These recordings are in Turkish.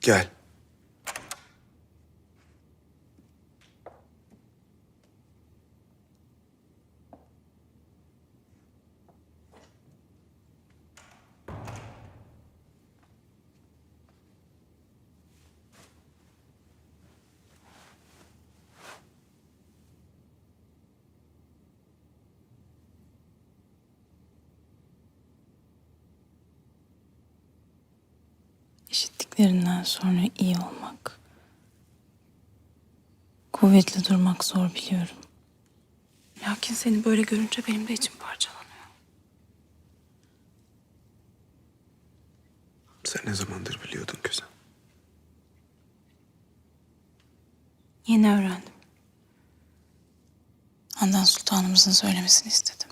Gel. İşittiklerinden sonra iyi olmak. Kuvvetli durmak zor biliyorum. Lakin seni böyle görünce benim de içim parçalanıyor. Sen ne zamandır biliyordun Kösem? Yeni öğrendim. Handan Sultanımızın söylemesini istedim.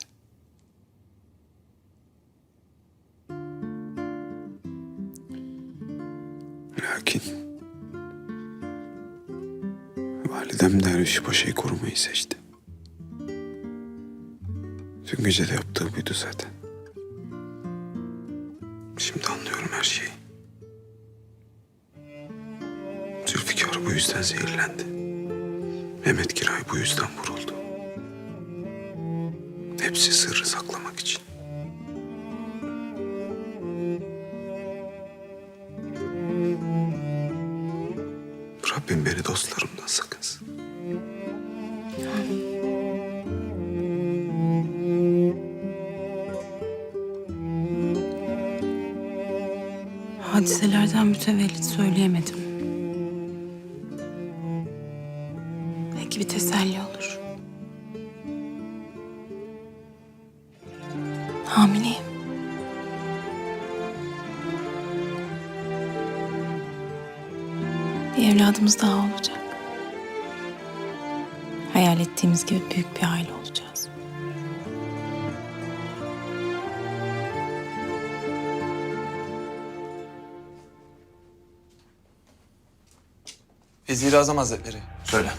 Validem Derviş Paşa'yı korumayı seçti. Dün gece de yaptığı buydu zaten. Şimdi anlıyorum her şeyi. Zülfikar bu yüzden zehirlendi. Mehmet Giray bu yüzden vuruldu. Rabbim beni dostlarımdan sakınsın. Hadiselerden mütevellit söyleyemedim. Belki bir teselli olur. Hamileyim. Evladımız daha olacak. Hayal ettiğimiz gibi büyük bir aile olacağız. Vezir-i Azam Hazretleri. Söyle.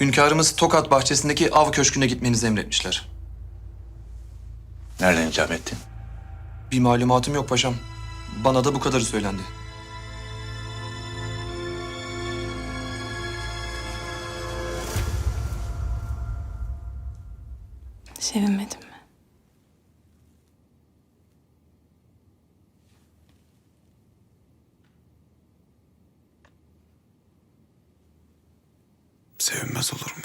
Hünkârımız Tokat bahçesindeki av köşküne gitmenizi emretmişler. Nereden icap ettin? Bir malumatım yok paşam. Bana da bu kadarı söylendi. Sevinmedin mi? Sevinmez olur mu?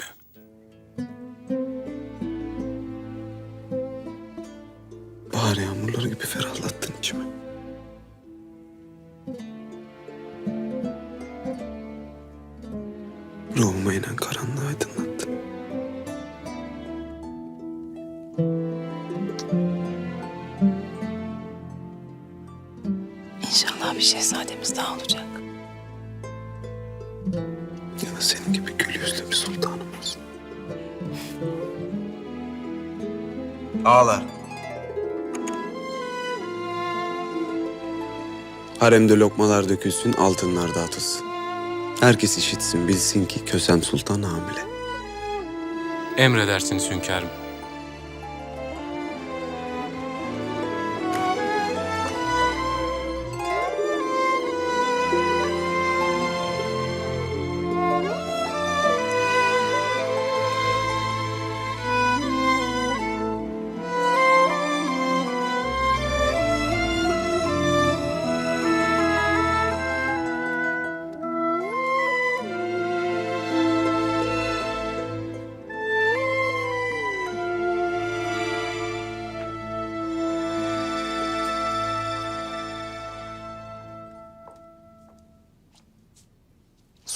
Bahar yağmurları gibi ferahlattın içimi. Ruhuma inen karanlığı aydınlattın. Şehzademiz daha olacak. Ya da senin gibi gül yüzlü bir sultanımız. Ağlar. Haremde lokmalar dökülsün, altınlar dağıtılsın. Herkes işitsin, bilsin ki Kösem Sultan hamile. Emredersiniz hünkârım.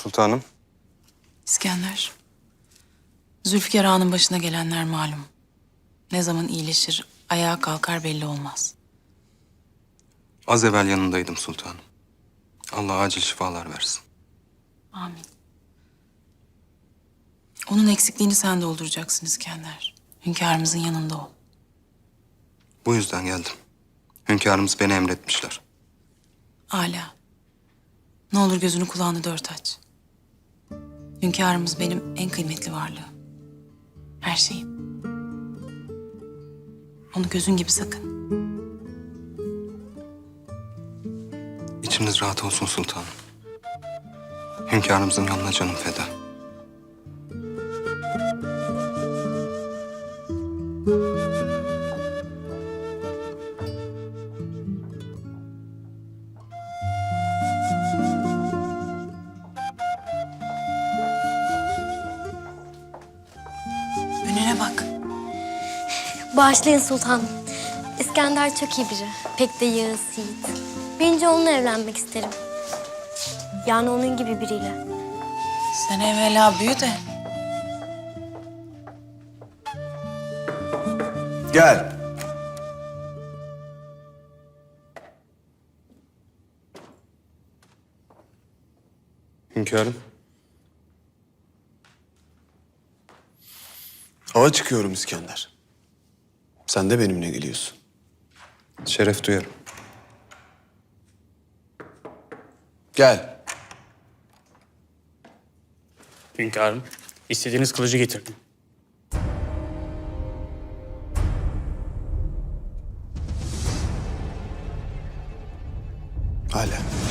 Sultanım. İskender. Zülfikar Ağa'nın başına gelenler malum. Ne zaman iyileşir, ayağa kalkar belli olmaz. Az evvel yanındaydım sultanım. Allah acil şifalar versin. Amin. Onun eksikliğini sen dolduracaksın İskender. Hünkârımızın yanında ol. Bu yüzden geldim. Hünkârımız beni emretmişler. Âlâ. Ne olur gözünü kulağını dört aç. Hünkârımız benim en kıymetli varlığım. Her şeyim. Onu gözün gibi sakın. İçiniz rahat olsun sultanım. Hünkârımızın yanına canım feda. Bağışlayın sultanım. İskender çok iyi biri. Pek de yağız yiğit. Birinci onunla evlenmek isterim. Yani onun gibi biriyle. Sen evvela büyü de. Gel. Hünkârım. Hava çıkıyorum İskender. Sen de benimle geliyorsun. Şeref duyarım. Gel. Hünkârım, istediğiniz kılıcı getirdim. Hala.